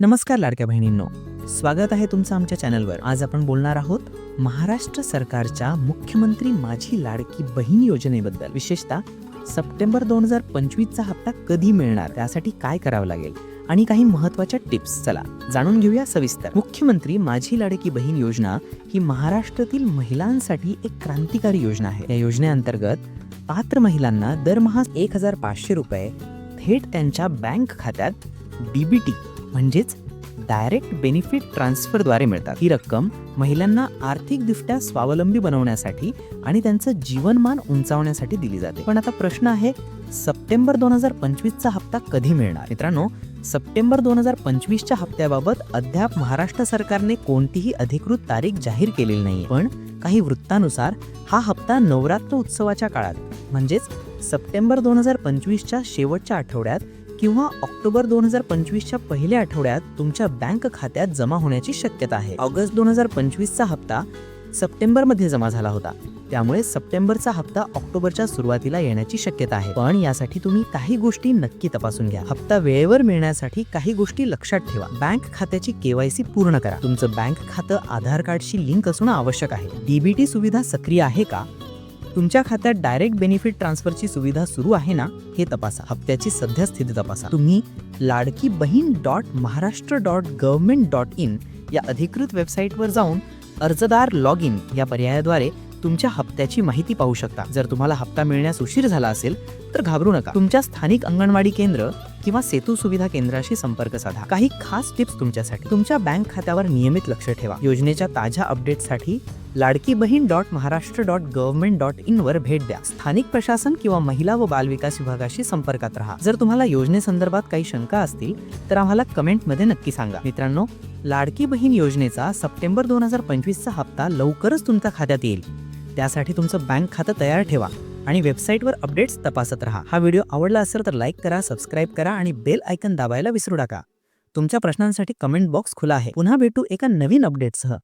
नमस्कार लाडक्या बहिणींनो. स्वागत आहे तुमचं आमच्या चॅनलवर. आज आपण बोलणार आहोत महाराष्ट्र सरकारच्या मुख्यमंत्री माझी लाडकी बहीण योजनेबद्दल. विशेषतः सप्टेंबर दोन हजार पंचवीसचा हप्ता कधी मिळणार? त्यासाठी काय करावं लागेल? आणि काही महत्त्वाच्या टिप्स. चला जाणून घेऊया सविस्तर. मुख्यमंत्री माझी लाडकी बहीण योजना ही महाराष्ट्रातील महिलांसाठी एक क्रांतिकारी योजना आहे. या योजनेअंतर्गत पात्र महिलांना दरमहा एक हजार पाचशे रुपये थेट त्यांच्या बँक खात्यात डीबीटी म्हणजेच डायरेक्ट बेनिफिट ट्रान्सफरद्वारे मिळतात. ही रक्कम महिलांना आर्थिकदृष्ट्या स्वावलंबी बनवण्यासाठी आणि त्यांचं जीवनमान उंचावण्यासाठी दिली जाते. पण आता प्रश्न आहे सप्टेंबर दोन हजार पंचवीसचा हप्ता कधी मिळणार? मित्रांनो सप्टेंबर दोन हजार पंचवीसच्या हप्त्याबाबत अद्याप महाराष्ट्र सरकारने कोणतीही अधिकृत तारीख जाहीर केलेली नाही पण काही वृत्तानुसार हा हप्ता नवरात्र उत्सवाच्या काळात म्हणजेच सप्टेंबर दोन हजार पंचवीसच्या शेवटच्या आठवड्यात किंवा ऑक्टोबर दोन हजार पंचवीसच्या पहिल्या आठवड्यात तुमच्या बँक खात्यात जमा होण्याची शक्यता आहे. ऑगस्ट दोन हजार पंचवीसचा हप्ता सप्टेंबरमध्ये जमा झाला होता. त्यामुळे सप्टेंबरचा हप्ता ऑक्टोबरच्या सुरुवातीला येण्याची शक्यता आहे. पण यासाठी तुम्ही काही गोष्टी नक्की तपासून घ्या. हप्ता वेळेवर मिळण्यासाठी काही गोष्टी लक्षात ठेवा. बँक खात्याची केवायसी पूर्ण करा. तुमचं बँक खातं आधार कार्डशी लिंक असणं आवश्यक आहे. डीबीटी सुविधा सक्रिय आहे का? तुमच्या खात्यात डायरेक्ट बेनिफिट ट्रान्सफरची सुविधा सुरू आहे ना हे तपासा. हप्त्याची सध्या स्थिती तपासा. तुम्ही Ladki Bahin dot Maharashtra dot government dot in या अधिकृत वेबसाईटवर जाऊन अर्जदार लॉग इन या पर्यायाद्वारे तुमच्या हप्त्याची माहिती पाहू शकता. जर तुम्हाला हप्ता मिळण्यास उशीर झाला असेल तर घाबरू नका. तुमच्या स्थानिक अंगणवाडी केंद्र किंवा सेतू सुविधा केंद्राशी संपर्क साधा. काही खास टिप्स तुमच्यासाठी. तुमच्या बँक खात्यावर नियमित लक्ष ठेवा. योजनेच्या ताज्या अपडेटसाठी Ladki Bahin dot Maharashtra dot government dot in वर भेट द्या. स्थानिक प्रशासन किंवा महिला व बालविकास विभागाशी संपर्कात राहा. जर तुम्हाला योजनेसंदर्भात काही शंका असतील तर आम्हाला कमेंटमध्ये नक्की सांगा. मित्रांनो लाडकी बहीण योजनेचा सप्टेंबर दोन हजार पंचवीसचा हप्ता लवकरच तुमच्या खात्यात येईल. त्यासाठी तुमचं बँक खातं तयार ठेवा. आणि वेबसाईटवर अपडेट्स तपासत राहा. हा व्हिडिओ आवडला असेल तर लाईक करा सबस्क्राईब करा आणि बेल आयकन दाबायला विसरू नका. तुमच्या प्रश्नांसाठी कमेंट बॉक्स खुला आहे. पुन्हा भेटू एका नवीन अपडेटसह